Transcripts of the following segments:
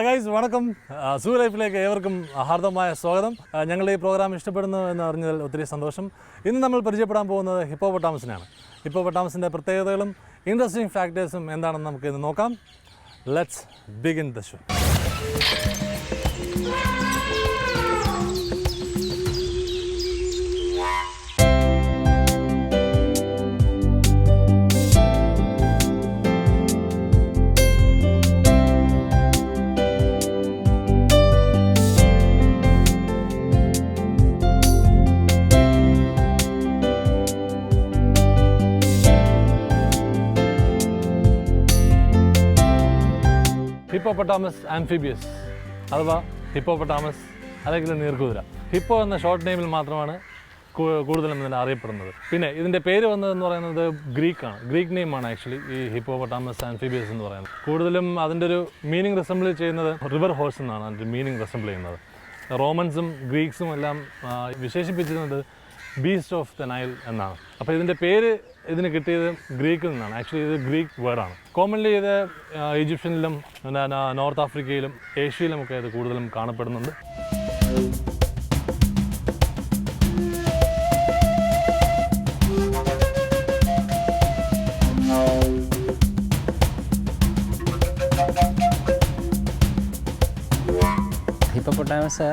Hi guys വണക്കം. സൂ ലൈഫിലേക്ക് ഏവർക്കും ഹാർദമായ സ്വാഗതം. ഞങ്ങളുടെ ഈ പ്രോഗ്രാം ഇഷ്ടപ്പെടുന്നു എന്ന് അറിഞ്ഞതിൽ ഒത്തിരി സന്തോഷം. ഇന്ന് നമ്മൾ പരിചയപ്പെടാൻ പോകുന്നത് ഹിപ്പോപ്പൊട്ടാമസിനാണ് ഹിപ്പോപ്പൊട്ടാമസിന്റെ പ്രത്യേകതകളും ഇൻട്രസ്റ്റിംഗ് ഫാക്ടേഴ്സും എന്താണെന്ന് നമുക്ക് ഇന്ന് നോക്കാം. Let's begin the show hippopotamus amphibius അഥവാ ഹിപ്പോപ്പൊട്ടാമസ് അല്ലെങ്കിൽ നീർക്കുതിര. ഹിപ്പോ എന്ന ഷോർട്ട് നെയിമിൽ മാത്രമാണ് കൂടുതലും ഇതിനെ അറിയപ്പെടുന്നത്. പിന്നെ ഇതിന്റെ പേര് വന്നതെന്ന് പറയുന്നത് ഗ്രീക്കാണ് ഗ്രീക്ക് നെയിമാണ് ആക്ച്വലി ഈ ഹിപ്പോപ്പൊട്ടാമസ് ആൻഫിബിയസ് എന്ന് പറയുന്നത്. കൂടുതലും അതിന്റെ ഒരു മീനിങ് റെസംബിൾ ചെയ്യുന്നത് റിവർ ഹോഴ്സ് എന്നാണ് അതിന്റെ മീനിങ് റെസംബിൾ ചെയ്യുന്നത്. റോമൻസും ഗ്രീക്സും എല്ലാം വിശേഷിപ്പിച്ചിരുന്നത് ബീസ്റ്റ് ഓഫ് ദ നൈൽ എന്നാണ്. അപ്പോൾ ഇതിന്റെ പേര് ഇതിന് കിട്ടിയത് ഗ്രീക്കിൽ നിന്നാണ്. ആക്ച്വലി ഇത് ഗ്രീക്ക് വേർഡാണ് കോമൺലി ഇത് ഈജിപ്ഷ്യനിലും നോർത്ത് ആഫ്രിക്കയിലും ഏഷ്യയിലുമൊക്കെ ഇത് കൂടുതലും കാണപ്പെടുന്നുണ്ട്. ഹിപ്പോപ്പൊട്ടാമസ്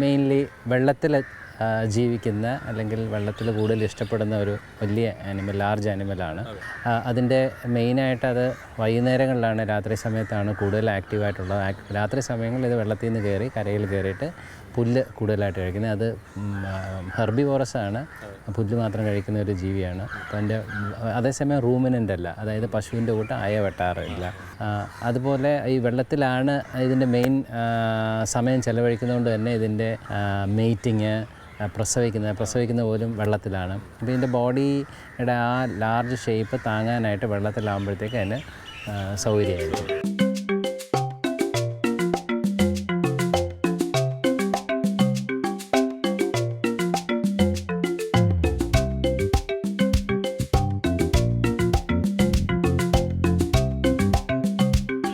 മെയിൻലി വെള്ളത്തിൽ ജീവിക്കുന്ന അല്ലെങ്കിൽ വെള്ളത്തിൽ കൂടുതൽ ഇഷ്ടപ്പെടുന്ന ഒരു വലിയ ആനിമൽ ലാർജ് ആനിമലാണ് അതിന്റെ മെയിനായിട്ട് അത് വൈകുന്നേരങ്ങളിലാണ് രാത്രി സമയത്താണ് കൂടുതൽ ആക്റ്റീവായിട്ടുള്ളത് രാത്രി സമയങ്ങളിൽ ഇത് വെള്ളത്തിൽ നിന്ന് കയറി കരയിൽ കയറിയിട്ട് പുല്ല് കൂടുതലായിട്ട് കഴിക്കുന്നത്. അത് ഹെർബിവോറസ് ആണ്. പുല്ല് മാത്രം കഴിക്കുന്ന ഒരു ജീവിയാണ്. അപ്പോൾ എന്റെ അതേസമയം റൂമിനന്റ് അല്ല. അതായത് പശുവിന്റെ കൂട്ട് അയ വെട്ടാറില്ല. അതുപോലെ ഈ വെള്ളത്തിലാണ് ഇതിന്റെ മെയിൻ സമയം ചിലവഴിക്കുന്നതുകൊണ്ട് തന്നെ ഇതിന്റെ മെയ്റ്റിങ് പ്രസവിക്കുന്നത് പ്രസവിക്കുന്ന പോലും വെള്ളത്തിലാണ്. അപ്പോൾ ഇതിന്റെ ബോഡിയുടെ ആ ലാർജ് ഷേപ്പ് താങ്ങാനായിട്ട് വെള്ളത്തിലാകുമ്പോഴത്തേക്ക് അതിന് സൗകര്യമായിരിക്കും.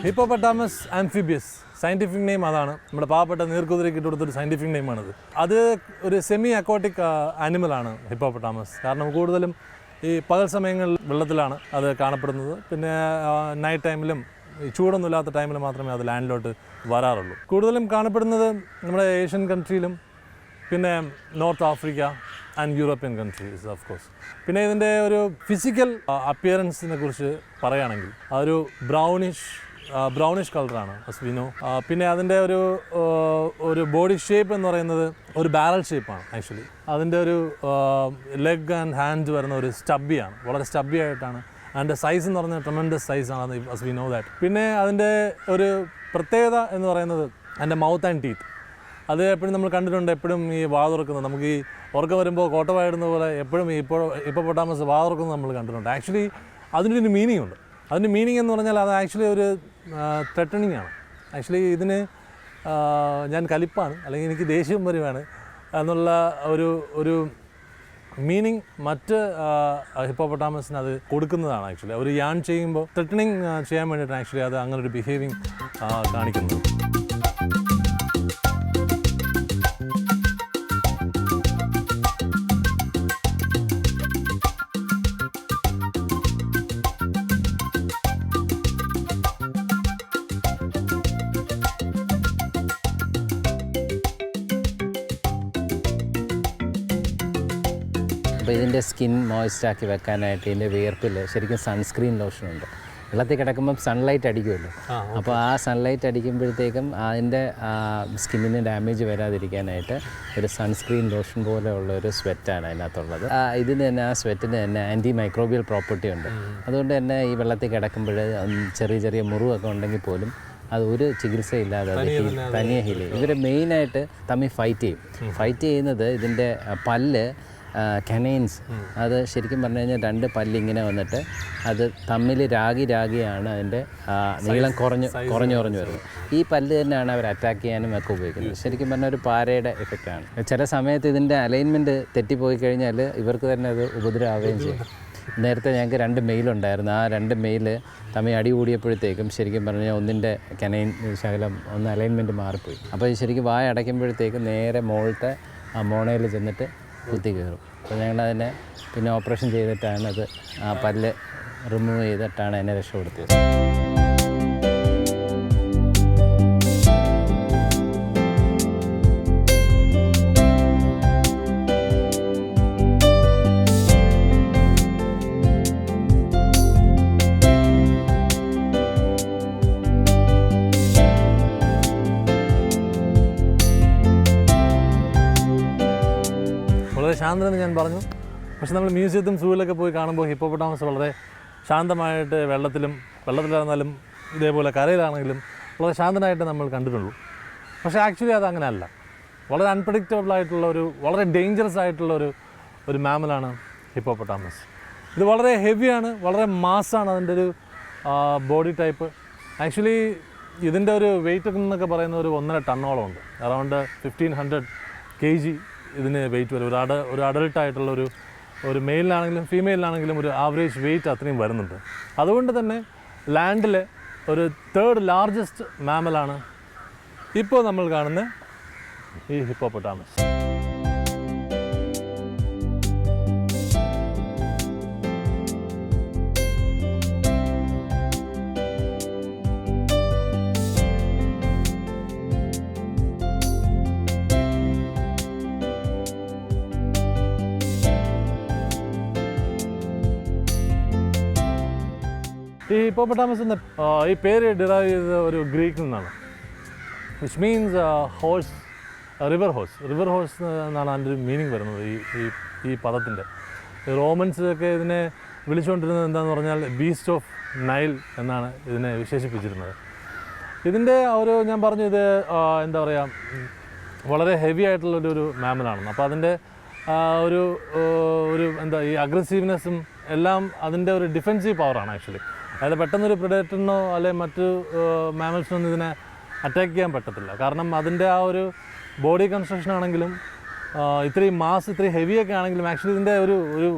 Hippopotamus amphibius. സയന്റിഫിക് നെയിം അതാണ്. നമ്മുടെ പാവപ്പെട്ട നീർക്കുതിരയ്ക്ക് ഇട്ട് കൊടുത്തൊരു സയന്റിഫിക് നെയിമാണത് അത് ഒരു സെമി അക്വാട്ടിക് ആനിമലാണ് ഹിപ്പോപ്പട്ടാമസ്. കാരണം കൂടുതലും ഈ പകൽ സമയങ്ങളിൽ വെള്ളത്തിലാണ് അത് കാണപ്പെടുന്നത്. പിന്നെ നൈറ്റ് ടൈമിലും ചൂടൊന്നും ചൂടൊന്നുമില്ലാത്ത ടൈമിൽ മാത്രമേ അത് ലാൻഡിലോട്ട് വരാറുള്ളൂ. കൂടുതലും കാണപ്പെടുന്നത് നമ്മുടെ ഏഷ്യൻ കൺട്രിയിലും പിന്നെ North Africa and European countries of course പിന്നെ ഇതിന്റെ ഒരു ഫിസിക്കൽ അപ്പിയറൻസിനെ കുറിച്ച് പറയുകയാണെങ്കിൽ ആ ഒരു ബ്രൗണിഷ് ബ്രൗണിഷ് കളറാണ് അസ്വിനോ പിന്നെ അതിന്റെ ഒരു ഒരു ബോഡി ഷേപ്പ് എന്ന് പറയുന്നത് ഒരു ബാരൽ ഷേപ്പാണ് ആക്ച്വലി അതിന്റെ ഒരു ലെഗ് ആൻഡ് ഹാൻഡ് വരുന്ന ഒരു സ്റ്റബിയാണ് വളരെ സ്റ്റബി ആയിട്ടാണ്. അതിന്റെ സൈസ് എന്ന് പറഞ്ഞാൽ ട്രമൻഡസ് സൈസാണ് അസ് വി ദാറ്റ് പിന്നെ അതിന്റെ ഒരു പ്രത്യേകത എന്ന് പറയുന്നത് അതിന്റെ മൗത്ത് ആൻഡ് ടീത്ത് അത് എപ്പോഴും നമ്മൾ കണ്ടിട്ടുണ്ട് എപ്പോഴും ഈ വാ തുറക്കുന്നത് നമുക്ക് ഈ ഉറക്കം വരുമ്പോൾ കോട്ടവായിടുന്ന പോലെ എപ്പോഴും ഇപ്പോൾ ഇപ്പോൾ പൊട്ടാമസ് വാ തുറക്കുന്നത് നമ്മൾ കണ്ടിട്ടുണ്ട്. ആക്ച്വലി അതിനൊരു മീനിങ് ഉണ്ട്. അതിന്റെ മീനിങ് എന്ന് പറഞ്ഞാൽ അത് ആക്ച്വലി ഒരു ത്രെട്ടണിങ് ആണ്. ആക്ച്വലി ഇതിന് ഞാൻ കലിപ്പാണ്. അല്ലെങ്കിൽ എനിക്ക് ദേഷ്യം വരുവാണ് എന്നുള്ള ഒരു ഒരു മീനിങ് മറ്റ് ഹിപ്പോപ്പൊട്ടാമസിന് അത് കൊടുക്കുന്നതാണ് ആക്ച്വലി അവർ യാൺ ചെയ്യുമ്പോൾ ത്രെട്ടണിങ് ചെയ്യാൻ വേണ്ടിയിട്ടാണ് ആക്ച്വലി അത് അങ്ങനെ ഒരു ബിഹേവിങ് കാണിക്കുന്നത്. ഇതിന്റെ സ്കിൻ മോയ്സ്റ്റാക്കി വെക്കാനായിട്ട് ഇതിന്റെ വിയർപ്പിൽ ശരിക്കും സൺസ്ക്രീൻ ലോഷനുണ്ട്. വെള്ളത്തിൽ കിടക്കുമ്പോൾ സൺലൈറ്റ് അടിക്കുമല്ലോ. അപ്പോൾ ആ സൺലൈറ്റ് അടിക്കുമ്പോഴത്തേക്കും അതിന്റെ സ്കിന്നിന് ഡാമേജ് വരാതിരിക്കാനായിട്ട് ഒരു സൺസ്ക്രീൻ ലോഷൻ പോലെയുള്ള ഒരു സ്വെറ്റാണ് അതിനകത്തുള്ളത്. ഇതിന് തന്നെ ആ സ്വെറ്റിന് തന്നെ ആന്റി മൈക്രോബിയൽ പ്രോപ്പർട്ടി ഉണ്ട് അതുകൊണ്ട് തന്നെ ഈ വെള്ളത്തിൽ കിടക്കുമ്പോൾ ചെറിയ ചെറിയ മുറിവൊക്കെ ഉണ്ടെങ്കിൽ പോലും അത് ഒരു ചികിത്സയില്ലാതെ അത് തനിയെ ഹീൽ ചെയ്യും. ഇവർ മെയിനായിട്ട് തമ്മിൽ ഫൈറ്റ് ചെയ്യും. ഫൈറ്റ് ചെയ്യുന്നത് ഇതിന്റെ പല്ല് കനൈൻസ് അത് ശരിക്കും പറഞ്ഞു കഴിഞ്ഞാൽ രണ്ട് പല്ലിങ്ങനെ വന്നിട്ട് അത് തമ്മിൽ രാഗി രാഗിയാണ് അതിന്റെ നീളം കുറഞ്ഞ് കുറഞ്ഞു കുറഞ്ഞു വരുന്നത്. ഈ പല്ല് തന്നെയാണ് അവർ അറ്റാക്ക് ചെയ്യാനും ഒക്കെ ഉപയോഗിക്കുന്നത്. ശരിക്കും പറഞ്ഞാൽ ഒരു പാരയുടെ എഫക്റ്റാണ് ചില സമയത്ത് ഇതിന്റെ അലൈൻമെന്റ് തെറ്റിപ്പോയി കഴിഞ്ഞാൽ ഇവർക്ക് തന്നെ അത് ഉപദ്രവമാവുകയും ചെയ്യും. നേരത്തെ ഞങ്ങൾക്ക് രണ്ട് മെയിലുണ്ടായിരുന്നു ആ രണ്ട് മെയിൽ തമ്മിൽ അടി കൂടിയപ്പോഴത്തേക്കും ശരിക്കും പറഞ്ഞാൽ ഒന്നിന്റെ കനൈൻ ശകലം ഒന്ന് അലൈൻമെന്റ് മാറിപ്പോയി. അപ്പോൾ ശരിക്കും വായ അടയ്ക്കുമ്പോഴത്തേക്കും നേരെ മോളത്തെ ആ മോണയിൽ ചെന്നിട്ട് കുത്തി കയറും. അപ്പോൾ ഞങ്ങളതിനെ പിന്നെ ഓപ്പറേഷൻ ചെയ്തിട്ടാണ് അത് ആ പല്ല് റിമൂവ് ചെയ്തിട്ടാണ് എന്നെ രക്ഷപ്പെടുത്തിയത്. വളരെ ശാന്തമെന്ന് ഞാൻ പറഞ്ഞു. പക്ഷെ നമ്മൾ മ്യൂസിയത്തും സൂവിലൊക്കെ പോയി കാണുമ്പോൾ ഹിപ്പോപ്പൊട്ടാമസ് വളരെ ശാന്തമായിട്ട് വെള്ളത്തിലും വെള്ളത്തിലാണെന്നാലും ഇതേപോലെ കരയിലാണെങ്കിലും വളരെ ശാന്തനായിട്ട് നമ്മൾ കണ്ടിട്ടുള്ളൂ. പക്ഷേ ആക്ച്വലി അത് അങ്ങനെയല്ല. വളരെ അൺപ്രഡിക്റ്റബിൾ ആയിട്ടുള്ള ഒരു വളരെ ഡേഞ്ചറസ് ആയിട്ടുള്ള ഒരു ഒരു മാമലാണ് ഹിപ്പോപ്പൊട്ടാമസ്. ഇത് വളരെ ഹെവിയാണ് വളരെ മാസ്സാണ് അതിന്റെ ഒരു ബോഡി ടൈപ്പ് ആക്ച്വലി ഇതിന്റെ ഒരു വെയിറ്റ് എന്നൊക്കെ പറയുന്ന ഒരു ഒന്നര ടണ്ണോളം ഉണ്ട്. Around fifteen hundred K G ഇതിന് വെയിറ്റ് വരും. ഒരു അഡ ഒരു അഡൽട്ട് ആയിട്ടുള്ള ഒരു ഒരു മെയിലിനാണെങ്കിലും ഫീമെയിലിനാണെങ്കിലും ഒരു ആവറേജ് വെയിറ്റ് അത്രയും വരുന്നുണ്ട്. അതുകൊണ്ട് തന്നെ ലാൻഡിലെ ഒരു തേർഡ് ലാർജസ്റ്റ് മാമലാണ് ഇപ്പോൾ നമ്മൾ കാണുന്ന ഈ ഹിപ്പോപ്പൊട്ടാമസ് ഈ ഹിപ്പോപ്പൊട്ടാമസ് എന്ന ഈ പേര് ഡിറൈവ് ചെയ്തത് ഒരു ഗ്രീക്കിൽ നിന്നാണ്. Which means horse river horse river horse എന്നാണ് അതിന്റെ ഒരു മീനിങ് വരുന്നത് ഈ ഈ ഈ പദത്തിന്റെ. റോമൻസ് ഒക്കെ ഇതിനെ വിളിച്ചുകൊണ്ടിരുന്നത് എന്താണെന്ന് പറഞ്ഞാൽ ബീസ്റ്റ് ഓഫ് നൈൽ എന്നാണ് ഇതിനെ വിശേഷിപ്പിച്ചിരുന്നത്. ഇതിന്റെ ഒരു ഞാൻ പറഞ്ഞു ഇത് എന്താ പറയുക വളരെ ഹെവി ആയിട്ടുള്ളൊരു ഒരു മാമലാണെന്ന് അപ്പോൾ അതിന്റെ ഒരു ഒരു എന്താ ഈ അഗ്രസീവ്നെസ്സും എല്ലാം അതിന്റെ ഒരു ഡിഫെൻസീവ് പവറാണ് ആക്ച്വലി അതായത് പെട്ടെന്നൊരു പ്രിഡേറ്ററിനോ അല്ലെങ്കിൽ മറ്റു മാമൽസിനൊന്നും ഇതിനെ അറ്റാക്ക് ചെയ്യാൻ പറ്റത്തില്ല. കാരണം അതിന്റെ ആ ഒരു ബോഡി കൺസ്ട്രക്ഷൻ ആണെങ്കിലും ഇത്രയും മാസ് ഇത്രയും ഹെവിയൊക്കെ ആണെങ്കിലും ആക്ച്വലി ഇതിന്റെ ഒരു ഒരു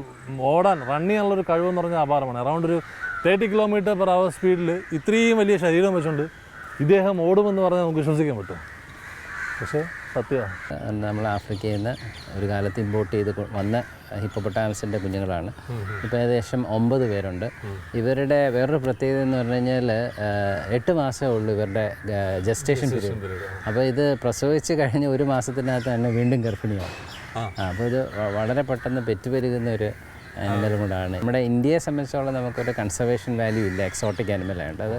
ഓടാൻ റൺ ചെയ്യാനുള്ളൊരു കഴിവെന്ന് പറഞ്ഞാൽ അപാരമാണ്. അറൗണ്ട് ഒരു തേർട്ടി കിലോമീറ്റർ പെർ അവർ സ്പീഡിൽ ഇത്രയും വലിയ ശരീരം വെച്ചുകൊണ്ട് ഇദ്ദേഹം ഓടുമെന്ന് പറഞ്ഞാൽ നമുക്ക് വിശ്വസിക്കാൻ പറ്റും. പക്ഷേ സത്യമാണ് നമ്മൾ ആഫ്രിക്കയിൽ നിന്ന് ഒരു കാലത്ത് ഇമ്പോർട്ട് ചെയ്ത് വന്ന ഹിപ്പോപ്പൊട്ടാമസിന്റെ കുഞ്ഞുങ്ങളാണ്. ഇപ്പോൾ ഏകദേശം ഒമ്പത് പേരുണ്ട്. ഇവരുടെ വേറൊരു പ്രത്യേകത എന്ന് പറഞ്ഞു കഴിഞ്ഞാൽ എട്ട് മാസമേ ഉള്ളൂ ഇവരുടെ ജസ്റ്റേഷൻ പീരീഡ് അപ്പോൾ ഇത് പ്രസവിച്ച് കഴിഞ്ഞ് ഒരു മാസത്തിനകത്ത് തന്നെ വീണ്ടും ഗർഭിണിയാണ്. ആ, അപ്പോൾ ഇത് വളരെ പെട്ടെന്ന് പെറ്റുപെരുകുന്ന ഒരു ആനിമലും കൂടാണ്. നമ്മുടെ ഇന്ത്യയെ സംബന്ധിച്ചോളം നമുക്കൊരു കൺസർവേഷൻ വാല്യൂ ഇല്ല എക്സോട്ടിക് ആനിമലായിട്ട് അത്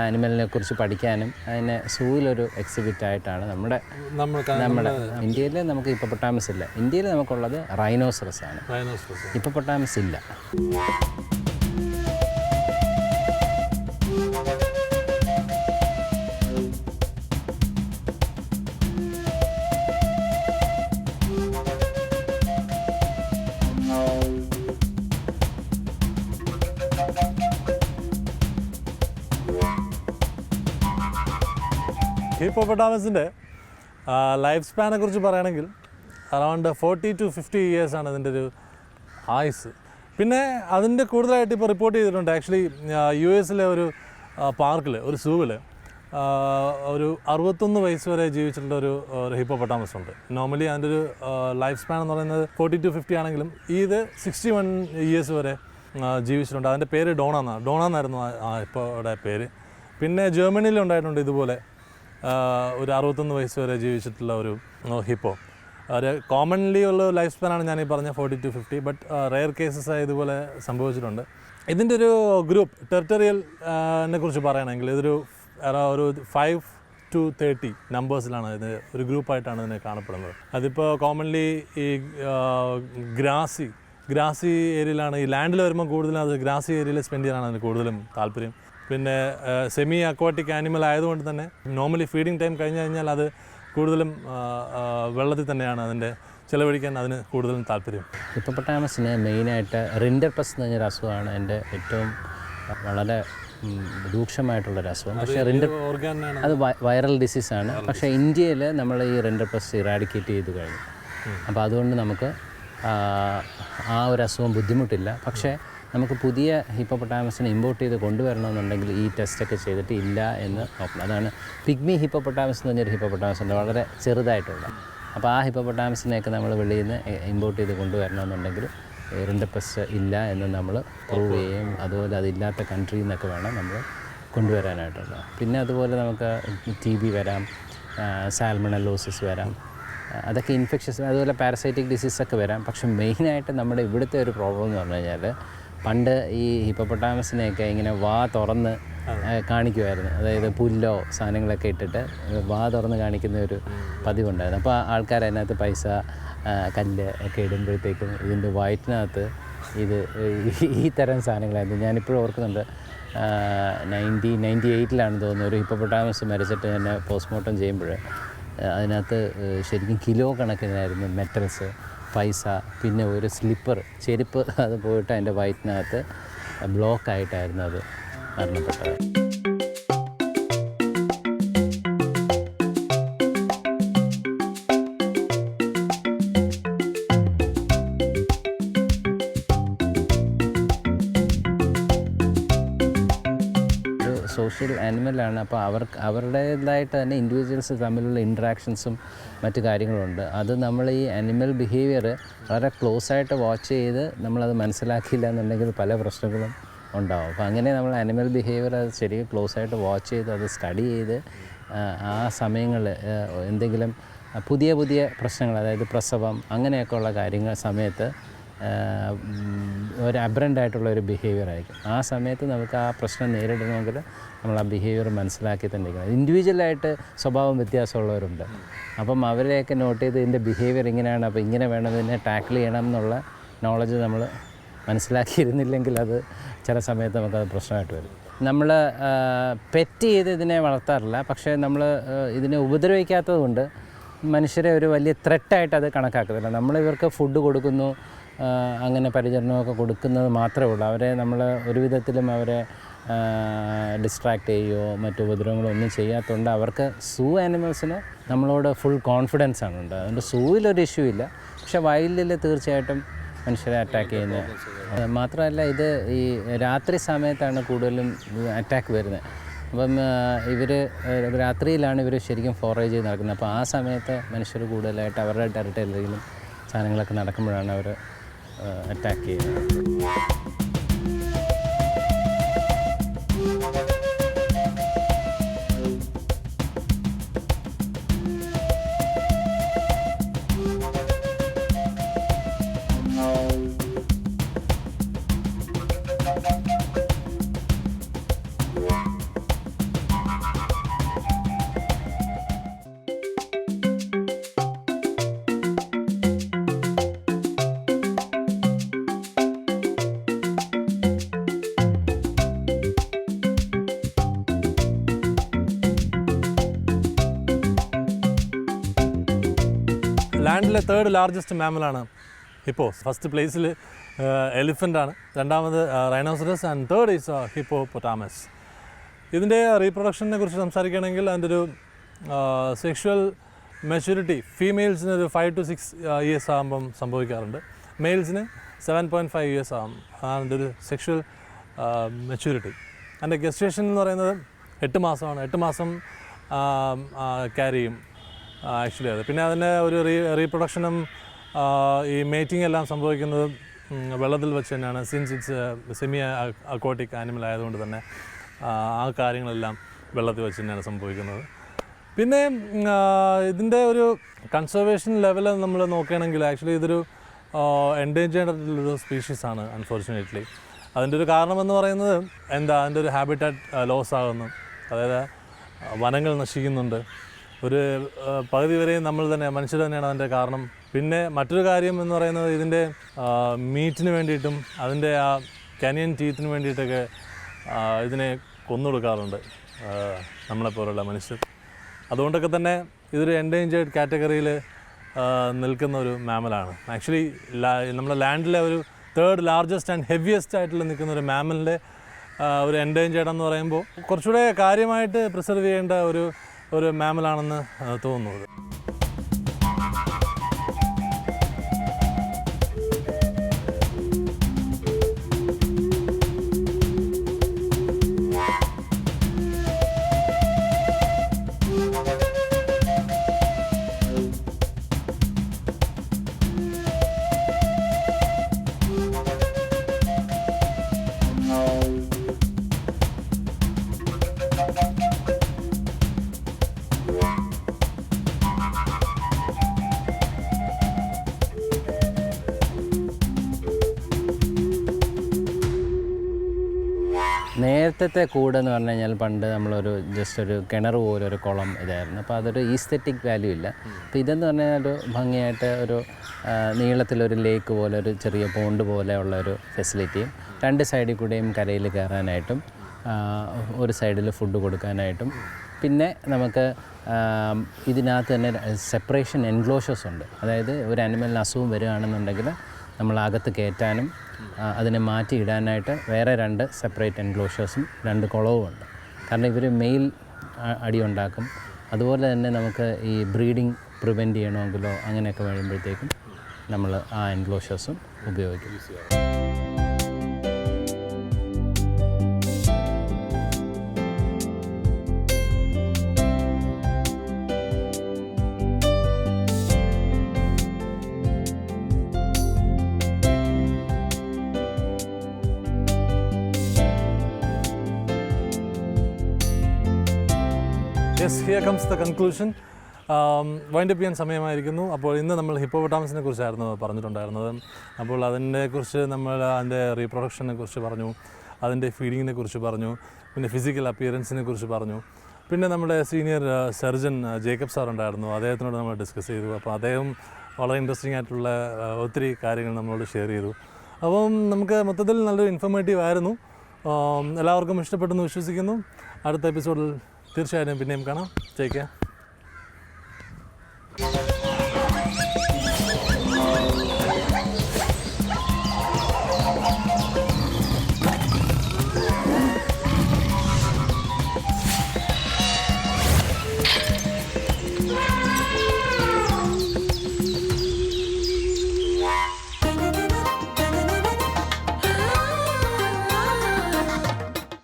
ആനിമലിനെ കുറിച്ച് പഠിക്കാനും അതിനെ സൂവിലൊരു എക്സിബിറ്റ് ആയിട്ടാണ് നമ്മുടെ നമ്മുടെ ഇന്ത്യയിൽ നമുക്ക് ഇപ്പൊട്ടാമസ് ഇല്ല. ഇന്ത്യയിൽ നമുക്കുള്ളത് റൈനോസറസ് ആണ്. റൈനോസറസ് ഇപ്പൊട്ടാമസ് ഇല്ല. ഹിപ്പോപ്പൊട്ടാമസിന്റെ ലൈഫ് സ്പാനെ കുറിച്ച് പറയുകയാണെങ്കിൽ അറൗണ്ട് ഫോർട്ടി ടു ഫിഫ്റ്റി ആണ് ഇതിന്റെ ഒരു ആയുസ് പിന്നെ അതിന്റെ കൂടുതലായിട്ട് ഇപ്പോൾ റിപ്പോർട്ട് ചെയ്തിട്ടുണ്ട്. ആക്ച്വലി യു എസിലെ ഒരു പാർക്കിൽ ഒരു സൂവിൽ ഒരു അറുപത്തൊന്ന് വയസ്സ് വരെ ജീവിച്ചിട്ടുള്ള ഒരു ഒരു ഹിപ്പോപ്പൊട്ടാമസ് ഉണ്ട്. നോർമലി അതിന്റെ ഒരു ലൈഫ് സ്പാൻ എന്ന് പറയുന്നത് ഫോർട്ടി ടു ഫിഫ്റ്റി ആണെങ്കിലും ഇത് സിക്സ്റ്റി വൺ ഇയേഴ്സ് വരെ ജീവിച്ചിട്ടുണ്ട്. അതിന്റെ പേര് ഡോണ എന്നാണ്. ഡോണ എന്നായിരുന്നു ആ- ഇപ്പോടെ പേര്. പിന്നെ ജർമ്മനിയിൽ ഉണ്ടായിട്ടുണ്ട് ഇതുപോലെ ഒരു അറുപത്തൊന്ന് വയസ്സ് വരെ ജീവിച്ചിട്ടുള്ള ഒരു ഹിപ്പോ. ഒരു കോമൺലി ഉള്ള ലൈഫ് സ്പാനാണ് ഞാൻ ഈ പറഞ്ഞ forty to fifty but rare cases ഇതുപോലെ സംഭവിച്ചിട്ടുണ്ട്. ഇതിന്റെ ഒരു ഗ്രൂപ്പ് ടെറിട്ടറിയൽ നെ കുറിച്ച് പറയുകയാണെങ്കിൽ ഇതൊരു ഒരു ഫൈവ് ടു തേർട്ടി നമ്പേഴ്സിലാണ് ഇത് ഒരു ഗ്രൂപ്പായിട്ടാണ് ഇതിനെ കാണപ്പെടുന്നത്. അതിപ്പോൾ കോമൺലി ഈ ഗ്രാസി ഗ്രാസി ഏരിയയിലാണ് ഈ ലാൻഡിൽ വരുമ്പോൾ കൂടുതലും അത് ഗ്രാസി ഏരിയയിൽ സ്പെൻഡ് ചെയ്യാനാണ് അതിന് കൂടുതലും താല്പര്യം. പിന്നെ സെമി അക്വാട്ടിക് ആനിമൽ ആയതുകൊണ്ട് തന്നെ നോർമലി ഫീഡിങ് ടൈം കഴിഞ്ഞ് കഴിഞ്ഞാൽ അത് കൂടുതലും വെള്ളത്തിൽ തന്നെയാണ് അതിന്റെ ചിലവഴിക്കാൻ അതിന് കൂടുതലും താല്പര്യം. ഹിപ്പോപ്പൊട്ടാമസിന് മെയിനായിട്ട് റിൻഡർ പ്ലസ് എന്ന് പറഞ്ഞൊരു അസുഖമാണ് എന്റെ ഏറ്റവും വളരെ രൂക്ഷമായിട്ടുള്ളൊരു അസുഖം. പക്ഷേ റിൻഡർ അത് വൈറൽ ഡിസീസാണ് പക്ഷേ ഇന്ത്യയിൽ നമ്മൾ ഈ റിൻഡർ പ്ലസ് ഇറാഡിക്കേറ്റ് ചെയ്ത് കഴിഞ്ഞു. അപ്പോൾ അതുകൊണ്ട് നമുക്ക് ആ ഒരു അസുഖം ബുദ്ധിമുട്ടില്ല. പക്ഷേ നമുക്ക് പുതിയ ഹിപ്പോപ്പൊട്ടാമസിനെ ഇമ്പോർട്ട് ചെയ്ത് കൊണ്ടുവരണമെന്നുണ്ടെങ്കിൽ ഈ ടെസ്റ്റൊക്കെ ചെയ്തിട്ട് ഇല്ല എന്ന് നോക്കണം. അതാണ് പിഗ്മി ഹിപ്പോപ്പൊട്ടാമസ് എന്ന് പറഞ്ഞൊരു ഹിപ്പോപ്പൊട്ടാമസ് ഉണ്ട് വളരെ ചെറുതായിട്ടുള്ള. അപ്പോൾ ആ ഹിപ്പോപ്പൊട്ടാമസിനെയൊക്കെ നമ്മൾ വെളിയിൽ നിന്ന് ഇമ്പോർട്ട് ചെയ്ത് കൊണ്ടുവരണമെന്നുണ്ടെങ്കിൽ റിൻഡപ്പസ് ഇല്ല എന്ന് നമ്മൾ പ്രൂവ് ചെയ്യും അതുപോലെ അതില്ലാത്ത കൺട്രിയിൽ നിന്നൊക്കെ വേണം നമ്മൾ കൊണ്ടുവരാനായിട്ടുള്ളത്. പിന്നെ അതുപോലെ നമുക്ക് ടി ബി വരാം സാൽമണലോസിസ് വരാം അതൊക്കെ ഇൻഫെക്ഷൻസ് അതുപോലെ പാരസൈറ്റിക് ഡിസീസൊക്കെ വരാം. പക്ഷെ മെയിനായിട്ട് നമ്മുടെ ഇവിടുത്തെ ഒരു പ്രോബ്ലം എന്ന് പറഞ്ഞു കഴിഞ്ഞാൽ പണ്ട് ഈ ഹിപ്പോപ്പൊട്ടാമസിനെയൊക്കെ ഇങ്ങനെ വാ തുറന്ന് കാണിക്കുമായിരുന്നു അതായത് പുല്ലോ സാധനങ്ങളൊക്കെ ഇട്ടിട്ട് വാ തുറന്ന് കാണിക്കുന്ന ഒരു പതിവുണ്ടായിരുന്നു. അപ്പോൾ ആൾക്കാർ അതിനകത്ത് പൈസ കല്ല് ഒക്കെ ഇടുമ്പോഴത്തേക്കും ഇതിന്റെ വയറ്റിനകത്ത് ഇത് ഈ- ഈ തരം സാധനങ്ങളായിരുന്നു. ഞാനിപ്പോഴും ഓർക്കുന്നുണ്ട്. നയന്റി നയന്റി എയ്റ്റിലാണ് തോന്നുന്നത് ഒരു ഹിപ്പോപ്പൊട്ടാമസ് മരിച്ചിട്ട് തന്നെ പോസ്റ്റ്മോർട്ടം ചെയ്യുമ്പോൾ അതിനകത്ത് ശരിക്കും കിലോ കണക്കിനായിരുന്നു മെറ്റൽസ് പൈസ പിന്നെ ഒരു സ്ലിപ്പർ ചെരുപ്പ് അത് പോയിട്ട് അതിന്റെ വയറ്റിനകത്ത് ബ്ലോക്കായിട്ടായിരുന്നു അത് മരണപ്പെട്ടത്. അവർക്ക് അവരുടേതായിട്ട് തന്നെ ഇൻഡിവിജ്വൽസ് തമ്മിലുള്ള ഇൻട്രാക്ഷൻസും മറ്റു കാര്യങ്ങളുണ്ട് അത് നമ്മൾ ഈ അനിമൽ ബിഹേവിയർ വളരെ ക്ലോസ് ആയിട്ട് വാച്ച് ചെയ്ത് നമ്മളത് മനസ്സിലാക്കിയില്ല എന്നുണ്ടെങ്കിൽ പല പ്രശ്നങ്ങളും ഉണ്ടാവും. അപ്പോൾ അങ്ങനെ നമ്മൾ അനിമൽ ബിഹേവിയർ അത് ശരിക്കും ക്ലോസ് ആയിട്ട് വാച്ച് ചെയ്ത് അത് സ്റ്റഡി ചെയ്ത് ആ, സമയങ്ങളിൽ എന്തെങ്കിലും പുതിയ പുതിയ പ്രശ്നങ്ങൾ അതായത് പ്രസവം അങ്ങനെയൊക്കെ ഉള്ള കാര്യങ്ങൾ സമയത്ത് ഒരു അബ്രന്റ് ആയിട്ടുള്ള ഒരു ബിഹേവിയർ ആയിരിക്കും. ആ സമയത്ത് നമുക്ക് ആ പ്രശ്നം നേരിടണമെങ്കിൽ നമ്മൾ ആ ബിഹേവിയർ മനസ്സിലാക്കി തന്നെ ഇരിക്കുന്നത് ഇൻഡിവിജ്വലായിട്ട് സ്വഭാവം വ്യത്യാസമുള്ളവരുണ്ട്. അപ്പം അവരെയൊക്കെ നോട്ട് ചെയ്ത് ഇതിന്റെ ബിഹേവിയർ ഇങ്ങനെയാണ് അപ്പോൾ ഇങ്ങനെ വേണം ഇതിനെ ടാക്കിൾ ചെയ്യണം എന്നുള്ള നോളജ് നമ്മൾ മനസ്സിലാക്കിയിരുന്നില്ലെങ്കിൽ അത് ചില സമയത്ത് നമുക്കത് പ്രശ്നമായിട്ട് വരും. നമ്മൾ പെറ്റ് ചെയ്ത് ഇതിനെ വളർത്താറില്ല. പക്ഷേ നമ്മൾ ഇതിനെ ഉപദ്രവിക്കാത്തതുകൊണ്ട് മനുഷ്യരെ ഒരു വലിയ ത്രെട്ടായിട്ട് അത് കണക്കാക്കത്തില്ല നമ്മൾ ഇവർക്ക് ഫുഡ് കൊടുക്കുന്നു അങ്ങനെ പരിചരണമൊക്കെ കൊടുക്കുന്നത് മാത്രമേ ഉള്ളൂ. അവരെ നമ്മൾ ഒരു വിധത്തിലും അവരെ ഡിസ്ട്രാക്ട് ചെയ്യുകയോ മറ്റു ഉപദ്രവങ്ങളോ ഒന്നും ചെയ്യാത്തതുകൊണ്ട് അവർക്ക് സൂ ആനിമൽസിന് നമ്മളോട് ഫുൾ കോൺഫിഡൻസ് ആണ്. ഉണ്ട്. അതുകൊണ്ട് സൂവിലൊരു ഇഷ്യൂ ഇല്ല. പക്ഷെ വൈൽഡിൽ തീർച്ചയായിട്ടും മനുഷ്യരെ അറ്റാക്ക് ചെയ്യുന്നത് മാത്രമല്ല ഇത് ഈ രാത്രി സമയത്താണ് കൂടുതലും അറ്റാക്ക് വരുന്നത്. അപ്പം ഇവർ രാത്രിയിലാണ് ഇവർ ശരിക്കും ഫോറേജ് ചെയ്ത് നടക്കുന്നത്. അപ്പോൾ ആ സമയത്ത് മനുഷ്യർ കൂടുതലായിട്ട് അവരുടെ ടെറിട്ടറിയിലും സാധനങ്ങളൊക്കെ നടക്കുമ്പോഴാണ് അവർ അറ്റാക്ക് ചെയ്യുന്നത്. ലാൻഡിലെ തേർഡ് ലാർജസ്റ്റ് മാമലാണ് ഹിപ്പോ ഫസ്റ്റ് പ്ലേസിൽ എലിഫന്റ് ആണ്. രണ്ടാമത് rhinoceros and third is hippopotamus ഇതിന്റെ റീപ്രൊഡക്ഷനെ കുറിച്ച് സംസാരിക്കുകയാണെങ്കിൽ അതിന്റെ ഒരു സെക്ഷുവൽ മെച്യൂരിറ്റി ഫീമെയിൽസിന് ഒരു ഫൈവ് ടു സിക്സ് ഇയേഴ്സ് ആകുമ്പം സംഭവിക്കാറുണ്ട്. മെയിൽസിന് സെവൻ പോയിന്റ് ഫൈവ് ഇയേഴ്സ് ആകും. അതിന്റെ ഒരു സെക്ഷുവൽ മെച്യൂരിറ്റി അതിന്റെ ഗസ്റ്റേഷൻ എന്ന് പറയുന്നത് എട്ട് മാസമാണ്. എട്ട് മാസം ക്യാരി ചെയ്യും. ആക്ച്വലി അത്. പിന്നെ അതിന്റെ ഒരു റീ റീപ്രൊഡക്ഷനും ഈ മേറ്റിംഗ് എല്ലാം സംഭവിക്കുന്നത് വെള്ളത്തിൽ വെച്ച് തന്നെയാണ്. Since it's semi aquatic animal ആയതുകൊണ്ട് തന്നെ ആ, കാര്യങ്ങളെല്ലാം വെള്ളത്തിൽ വെച്ച് തന്നെയാണ് സംഭവിക്കുന്നത്. പിന്നെ ഇതിന്റെ ഒരു കൺസർവേഷൻ ലെവൽ നമ്മൾ നോക്കുകയാണെങ്കിൽ ആക്ച്വലി ഇതൊരു എൻഡേഞ്ചേർഡ് സ്പീഷീസ് ആണ് അൺഫോർച്ചുനേറ്റ്ലി അതിന്റെ ഒരു കാരണമെന്ന് പറയുന്നത് എന്താ? അതിന്റെ ഒരു ഹാബിറ്റാറ്റ് ലോസ് ആകുന്നു. അതായത് വനങ്ങൾ നശിക്കുന്നുണ്ട്. ഒരു പകുതി വരെയും നമ്മൾ തന്നെ മനുഷ്യർ തന്നെയാണ് അതിന്റെ കാരണം. പിന്നെ മറ്റൊരു കാര്യം എന്ന് പറയുന്നത് ഇതിന്റെ മീറ്റിന് വേണ്ടിയിട്ടും അതിന്റെ ആ കനിയൻ ടീത്തിന് വേണ്ടിയിട്ടൊക്കെ ഇതിനെ കൊന്നൊടുക്കാറുണ്ട് നമ്മളെപ്പോലുള്ള മനുഷ്യർ. അതുകൊണ്ടൊക്കെ തന്നെ ഇതൊരു എൻഡേഞ്ചേർഡ് കാറ്റഗറിയിൽ നിൽക്കുന്ന ഒരു മാമലാണ് ആക്ച്വലി നമ്മുടെ ലാൻഡിലെ ഒരു തേർഡ് ലാർജസ്റ്റ് ആൻഡ് ഹെവിയസ്റ്റ് ആയിട്ടുള്ള നിൽക്കുന്ന ഒരു മാമലിന്റെ ഒരു എൻഡേഞ്ചേർഡ് എന്ന് പറയുമ്പോൾ കുറച്ചുകൂടെ കാര്യമായിട്ട് പ്രിസർവ് ചെയ്യേണ്ട ഒരു ഒരു മാമലാണെന്ന് ആ, തോന്നുന്നത് നേരത്തെ കൂടെന്ന് പറഞ്ഞു കഴിഞ്ഞാൽ പണ്ട് നമ്മളൊരു ജസ്റ്റ് ഒരു കിണർ പോലെ ഒരു കുളം ഇതായിരുന്നു. അപ്പോൾ അതൊരു ഈസ്തെറ്റിക് വാല്യൂ ഇല്ല. അപ്പോൾ ഇതെന്ന് പറഞ്ഞാൽ ഒരു ഭംഗിയായിട്ട് ഒരു നീളത്തിലൊരു ലേക്ക് പോലെ ഒരു ചെറിയ പോണ്ട് പോലെയുള്ള ഒരു ഫെസിലിറ്റിയും രണ്ട് സൈഡിൽ കൂടെയും കരയിൽ കയറാനായിട്ടും ഒരു സൈഡിൽ ഫുഡ് കൊടുക്കാനായിട്ടും പിന്നെ നമുക്ക് ഇതിനകത്ത് തന്നെ സെപ്പറേഷൻ എൻക്ലോഷേഴ്സ് ഉണ്ട്. അതായത് ഒരു അനിമലിന് അസുഖം വരികയാണെന്നുണ്ടെങ്കിൽ നമ്മൾ അകത്ത് കയറ്റാനും അതിനെ മാറ്റിയിടാനായിട്ട് വേറെ രണ്ട് സെപ്പറേറ്റ് എൻക്ലോഷേഴ്സും രണ്ട് കുളവും ഉണ്ട്. കാരണം ഇവർ മെയിൽ അടി ഉണ്ടാക്കും. അതുപോലെ തന്നെ നമുക്ക് ഈ ബ്രീഡിങ് പ്രിവെന്റ് ചെയ്യണമെങ്കിലോ അങ്ങനെയൊക്കെ വരുമ്പോഴത്തേക്കും നമ്മൾ ആ എൻക്ലോഷേഴ്സും ഉപയോഗിക്കും. Yes here comes the conclusion wind up ചെയ്യാൻ സമയമായിരിക്കുന്നു. അപ്പോൾ ഇന്ന് നമ്മൾ ഹിപ്പോപൊട്ടാമസിനെ കുറിച്ചായിരുന്നു പറഞ്ഞിട്ടുണ്ടായിരുന്നത്. അപ്പോൾ അതിനെ കുറിച്ച് നമ്മൾ അതിന്റെ റീപ്രൊഡക്ഷനെ കുറിച്ച് പറഞ്ഞു. അതിന്റെ ഫീഡിങ്ങിനെ കുറിച്ച് പറഞ്ഞു. പിന്നെ ഫിസിക്കൽ അപ്പിയറൻസിനെ കുറിച്ച് പറഞ്ഞു. പിന്നെ നമ്മുടെ സീനിയർ സർജൻ ജേക്കബ് സാർ ഉണ്ടായിരുന്നു. അദ്ദേഹത്തിനോട് നമ്മൾ ഡിസ്കസ് ചെയ്തു. അപ്പോൾ അദ്ദേഹം വളരെ ഇൻട്രസ്റ്റിംഗ് ആയിട്ടുള്ള ആ, ഒത്തിരി കാര്യങ്ങൾ നമ്മളോട് ഷെയർ ചെയ്തു. അപ്പം നമുക്ക് മൊത്തത്തിൽ നല്ലൊരു ഇൻഫോർമേറ്റീവ് ആയിരുന്നു. എല്ലാവർക്കും ഇഷ്ടപ്പെട്ടെന്ന് വിശ്വസിക്കുന്നു. അടുത്ത എപ്പിസോഡിൽ തീർച്ചയായിട്ടും പിന്നെയും കാണാം. കെയർ